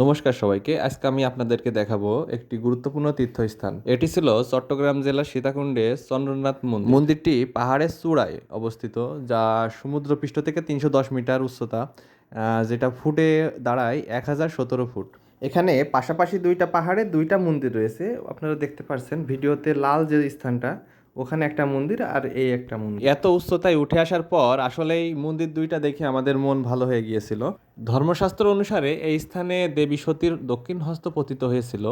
নমস্কার সবাইকে। আজকে আমি আপনাদেরকে দেখাবো একটি গুরুত্বপূর্ণ তীর্থস্থান। এটি ছিল চট্টগ্রাম জেলার সীতাকুণ্ডে চন্দ্রনাথ মন্দির। মন্দিরটি পাহাড়ের চূড়ায় অবস্থিত, যা সমুদ্রপৃষ্ঠ থেকে তিনশো দশ মিটার উচ্চতা যেটা ফুটে দাঁড়ায় এক হাজার সতেরো ফুট। এখানে পাশাপাশি দুইটা পাহাড়ে দুইটা মন্দির রয়েছে। আপনারা দেখতে পাচ্ছেন ভিডিওতে লাল যে স্থানটা ওখানে একটা মন্দির আর এই একটা মন্দির। এত উচ্চতায় উঠে আসার পর আসলে এই মন্দির দুইটা দেখে আমাদের মন ভালো হয়ে গিয়েছিল। ধর্মশাস্ত্র অনুসারে এই স্থানে দেবী সতীর দক্ষিণ হস্ত পতিত হয়েছিল।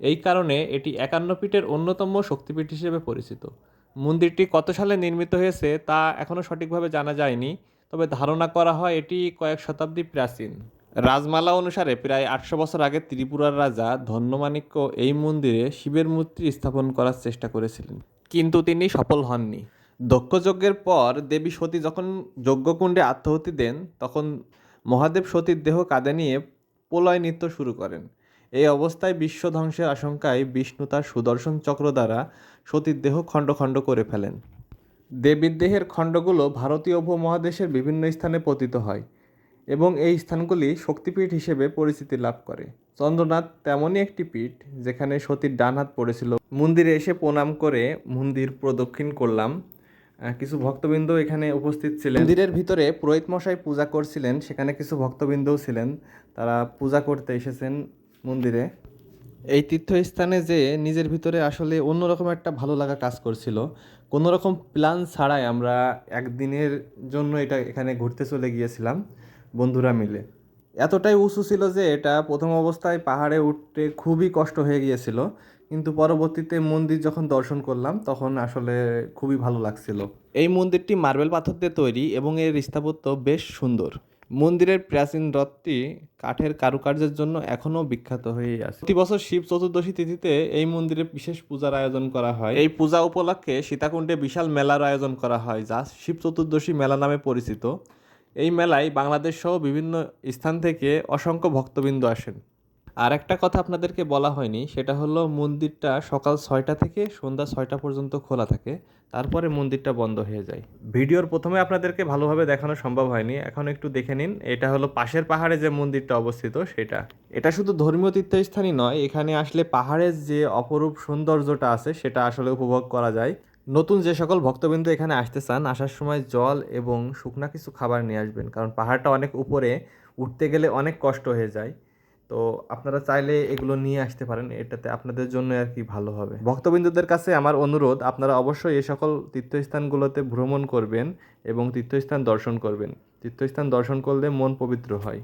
এই কারণে এটি একান্ন পীঠের অন্যতম শক্তিপীঠ হিসেবে পরিচিত। মন্দিরটি কত সালে নির্মিত হয়েছে তা এখনও সঠিকভাবে জানা যায়নি, তবে ধারণা করা হয় এটি কয়েক শতাব্দী প্রাচীন। রাজমালা অনুসারে প্রায় আটশো বছর আগে ত্রিপুরার রাজা ধন্যমাণিক্য এই মন্দিরে শিবের মূর্তি স্থাপন করার চেষ্টা করেছিলেন। কিন্তু তিনি সফল হননি। দক্ষযজ্ঞের পর দেবী সতী যখন যজ্ঞকুণ্ডে আত্মাহুতি দেন, তখন মহাদেব সতীর দেহ কাঁধে নিয়ে প্রলয় নৃত্য শুরু করেন। এই অবস্থায় বিশ্ব ধ্বংসের আশঙ্কায় বিষ্ণু তার সুদর্শন চক্র দ্বারা সতীর দেহ খণ্ড খণ্ড করে ফেলেন। দেবীর দেহের খণ্ডগুলো ভারতীয় উপমহাদেশের বিভিন্ন স্থানে পতিত হয়। এবং এই স্থানগুলি শক্তিপীঠ হিসেবে পরিচিতি লাভ করে। চন্দ্রনাথ তেমনই একটি পীঠ, যেখানে সতীর ডান হাত পড়েছিল। মন্দিরে এসে প্রণাম করে মন্দির প্রদক্ষিণ করলাম। কিছু ভক্তবৃন্দ এখানে উপস্থিত ছিলেন। মন্দিরের ভিতরে পুরোহিত মশাই পূজা করছিলেন, সেখানে কিছু ভক্তবৃন্দও ছিলেন। তারা পূজা করতে এসেছেন মন্দিরে। এই তীর্থস্থানে যে নিজের ভিতরে আসলে অন্যরকম একটা ভালো লাগা কাজ করছিল। কোনো রকম প্ল্যান ছাড়াই আমরা একদিনের জন্য এটা এখানে ঘুরতে চলে গিয়েছিলাম। বন্ধুরা মিলে। এতটাই উঁচু ছিল যে এটা প্রথম অবস্থায় পাহাড়ে উঠতে খুবই কষ্ট হয়ে গিয়েছিল। কিন্তু পরবর্তীতে মন্দির যখন দর্শন করলাম, তখন আসলে খুবই ভালো লাগছিল। এই মন্দিরটি মার্বেল পাথর দিয়ে তৈরি এবং এর স্থাপত্য বেশ সুন্দর। মন্দিরের প্রাচীন রথটি কাঠের কারুকার্যের জন্য এখনও বিখ্যাত হয়েই আছে। প্রতি বছর শিব চতুর্দশী তিথিতে এই মন্দিরে বিশেষ পূজার আয়োজন করা হয়। এই পূজা উপলক্ষে সীতাকুণ্ডে বিশাল মেলার আয়োজন করা হয়, যা শিব চতুর্দশী মেলা নামে পরিচিত। এই মেলায় বাংলাদেশ সহ বিভিন্ন স্থান থেকে অসংখ্য ভক্তবৃন্দ আসেন। আর একটা কথা আপনাদেরকে বলা হয়নি সেটা হলো মন্দিরটা সকাল ছয়টা থেকে সন্ধ্যা ছয়টা পর্যন্ত খোলা থাকে তারপরে মন্দিরটা বন্ধ হয়ে যায়। ভিডিওর প্রথমে আপনাদেরকে ভালোভাবে দেখানো সম্ভব হয়নি এখন একটু দেখে নিন এটা হলো পাশের পাহাড়ে যে মন্দিরটা অবস্থিত সেটা। এটা শুধু ধর্মীয় তীর্থস্থানই নয় এখানে আসলে পাহাড়ের যে অপরূপ সৌন্দর্যটা আছে সেটা আসলে উপভোগ করা যায়। নতুন যে সকল ভক্তবৃন্দ এখানে আসতে চান, আসার সময় জল এবং শুকনা কিছু খাবার নিয়ে আসবেন। কারণ পাহাড়টা অনেক উপরে, উঠতে গেলে অনেক কষ্ট হয়ে যায়। তো আপনারা চাইলে এগুলো নিয়ে আসতে পারেন, এটাতে আপনাদের জন্য আর কি ভালো হবে। ভক্তবিন্দুদের কাছে আমার অনুরোধ, আপনারা অবশ্যই এই সকল তীর্থস্থানগুলোতে ভ্রমণ করবেন এবং তীর্থস্থান দর্শন করবেন। তীর্থস্থান দর্শন করলে মন পবিত্র হয়।